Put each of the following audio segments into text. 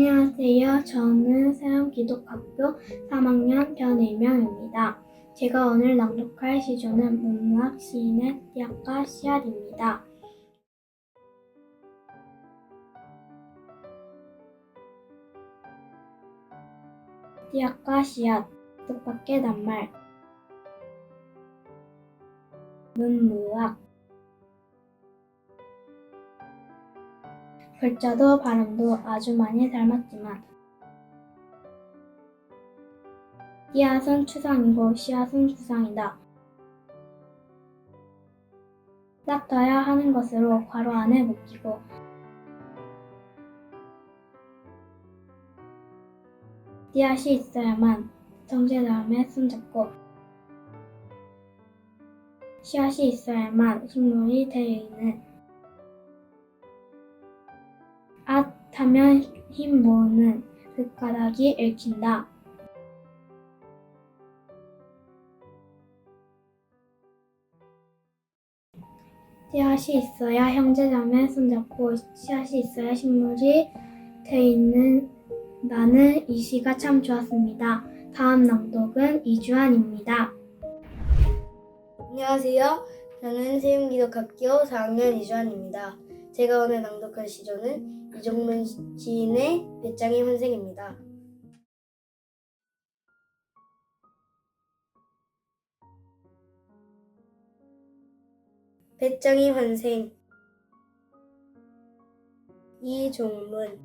안녕하세요. 저는 세움기독학교 3학년 변일명입니다. 제가 오늘 낭독할 시조는 문학 시인의 띠아까 씨앗입니다. 띠아까 씨앗, 뜻밖의 낱말 문무학 글자도 발음도 아주 많이 닮았지만 씨앗은 추상이고 씨앗은 추상이다. 닦아야 하는 것으로 괄호 안에 묶이고 씨앗이 있어야만 정제 다음에 손잡고 씨앗이 있어야만 식물이 되어 있는 힘 모으는 그 가닥이 읽힌다. 씨앗이 있어야 형제자매 손잡고 씨앗이 있어야 식물이 돼 있는 나는 이 시가 참 좋았습니다. 다음 낭독은 이주환입니다. 안녕하세요. 저는 세움기독학교 4학년 이주환입니다. 제가 오늘 낭독할 시조는 이종문 시인의 배짱의 환생입니다. 배짱의 환생 이종문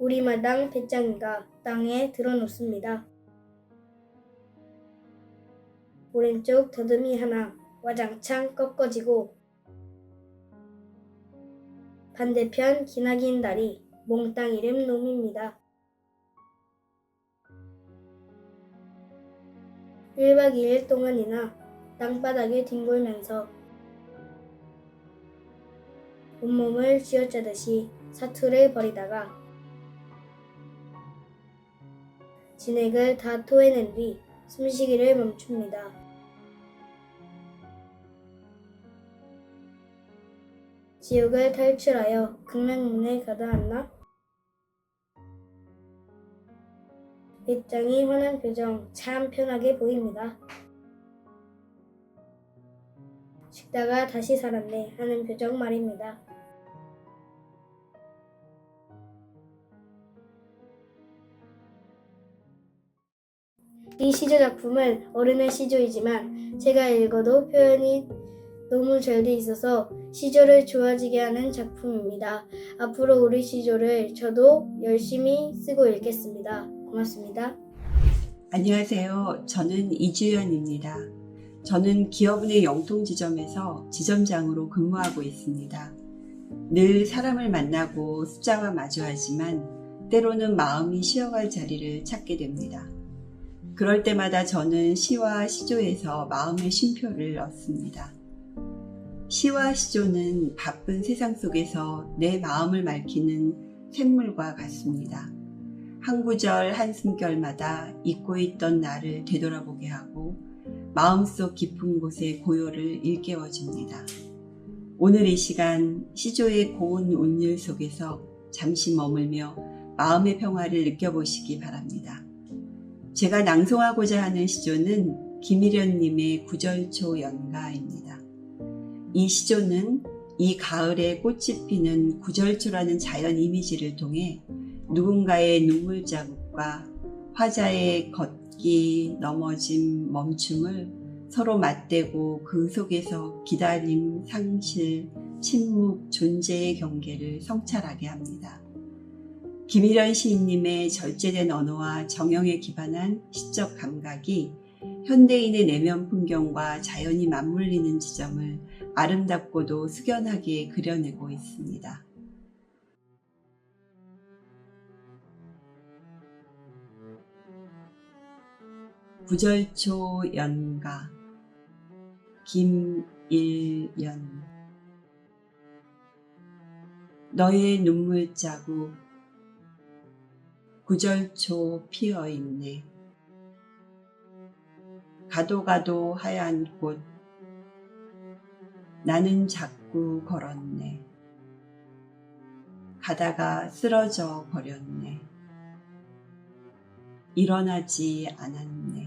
우리 마당 배짱이가 땅에 들어놓습니다. 오른쪽 더듬이 하나 와장창 꺾어지고 반대편 기나긴 다리 몽땅 이름 놈입니다. 1박 2일 동안이나 땅바닥에 뒹굴면서 온몸을 쥐어짜듯이 사투를 벌이다가 진액을 다 토해낸 뒤 숨쉬기를 멈춥니다. 지옥을 탈출하여 극락문에 가다았나? 배짱이 환한 표정 참 편하게 보입니다. 죽다가 다시 살았네 하는 표정 말입니다. 이 시조 작품은 어른의 시조이지만 제가 읽어도 표현이 너무 잘 돼 있어서 시조를 좋아지게 하는 작품입니다. 앞으로 우리 시조를 저도 열심히 쓰고 읽겠습니다. 고맙습니다. 안녕하세요. 저는 이주연입니다. 저는 기업은의 영통 지점에서 지점장으로 근무하고 있습니다. 늘 사람을 만나고 숫자와 마주하지만 때로는 마음이 쉬어갈 자리를 찾게 됩니다. 그럴 때마다 저는 시와 시조에서 마음의 쉼표를 얻습니다. 시와 시조는 바쁜 세상 속에서 내 마음을 맑히는 샘물과 같습니다. 한 구절 한 숨결마다 잊고 있던 나를 되돌아보게 하고 마음속 깊은 곳의 고요를 일깨워줍니다. 오늘 이 시간 시조의 고운 운율 속에서 잠시 머물며 마음의 평화를 느껴보시기 바랍니다. 제가 낭송하고자 하는 시조는 김일현님의 구절초 연가입니다. 이 시조는 이 가을에 꽃이 피는 구절초라는 자연 이미지를 통해 누군가의 눈물 자국과 화자의 걷기, 넘어짐, 멈춤을 서로 맞대고 그 속에서 기다림, 상실, 침묵, 존재의 경계를 성찰하게 합니다. 김일현 시인님의 절제된 언어와 정형에 기반한 시적 감각이 현대인의 내면 풍경과 자연이 맞물리는 지점을 아름답고도 숙연하게 그려내고 있습니다. 구절초 연가 김일연 너의 눈물 자국 구절초 피어있네 가도 가도 하얀 꽃 나는 자꾸 걸었네 가다가 쓰러져 버렸네. 일어나지 않았네.